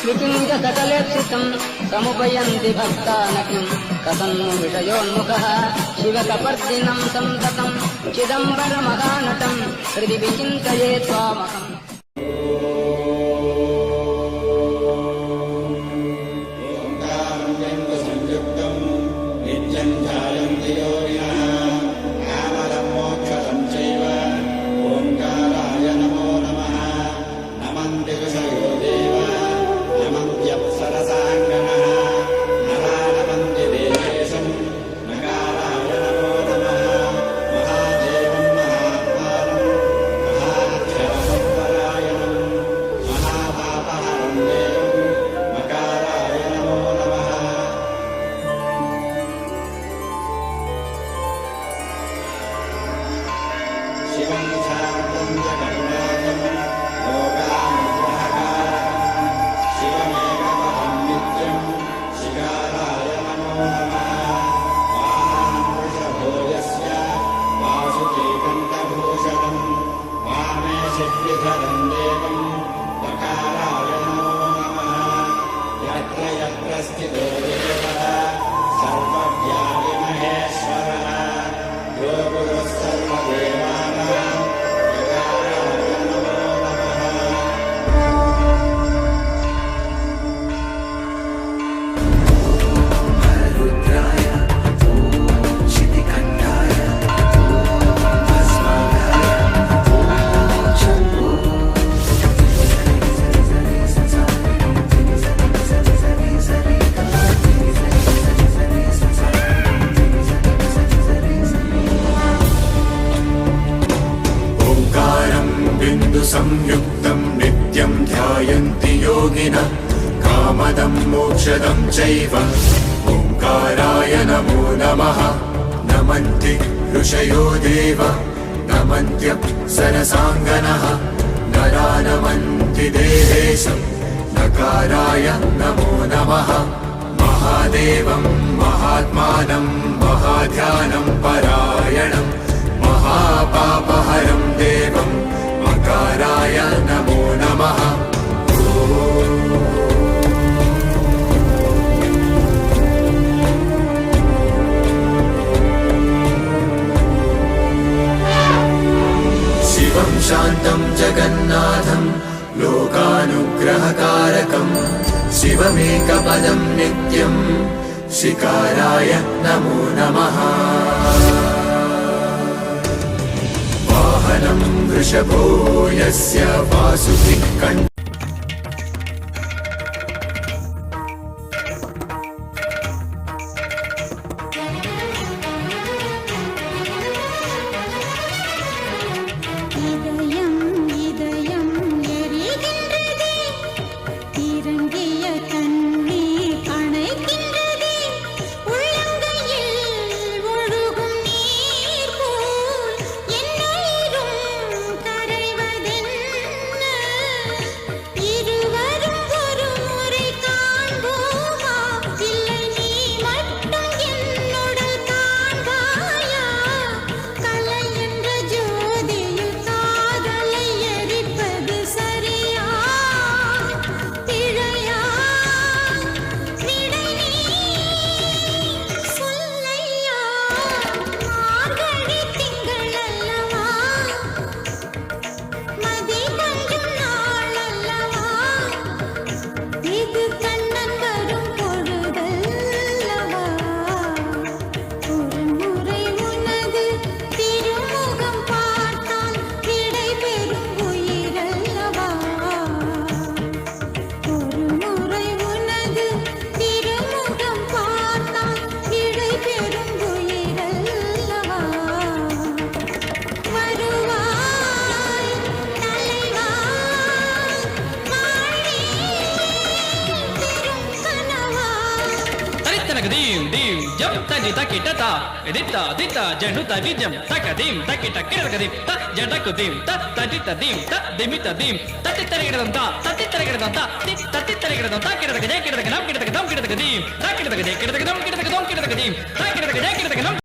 శృతింజసకలేప్సితం సముపయంతి భక్తానకిం కథం విషయోన్ముఖ శివకపర్దినం సంతతం చిదంబరమహానటం హృది విచింతయే త్వామహం నిత్యం ధ్యాయంతి యోగిన यस्तिदो देवः सर्वव्यापिमहेश्वरः यो गुरुः औषधं चैव। ओङ्काराय नमो नमः। नमन्ति ऋषयो देव। न मन्त्य सनसाङ्गनः। नमन्ति देहेशं। नकाराय नमो नमः। महादेवं महात्मानं महाध्यानं परायणं महापा न्तं जगन्नाथं लोकानुग्रहकारकं शिवमेकपदं नित्यं शिकाराय नमो नमः वाहनं वृषभो यस्य वासुभिः takdim dim jam taki taki tata edita dita jandu taki jump takadim taki takir takadim ta jandakudim ta taditadim ta dimitadim tati tarikadam ta tati tarikadam ta tati tarikadam ta kiradaka jakiradaka nam kiradaka dam kira takadim ta kiradaka jakiradaka dam kiradaka dom kira takadim ta kiradaka jakiradaka nam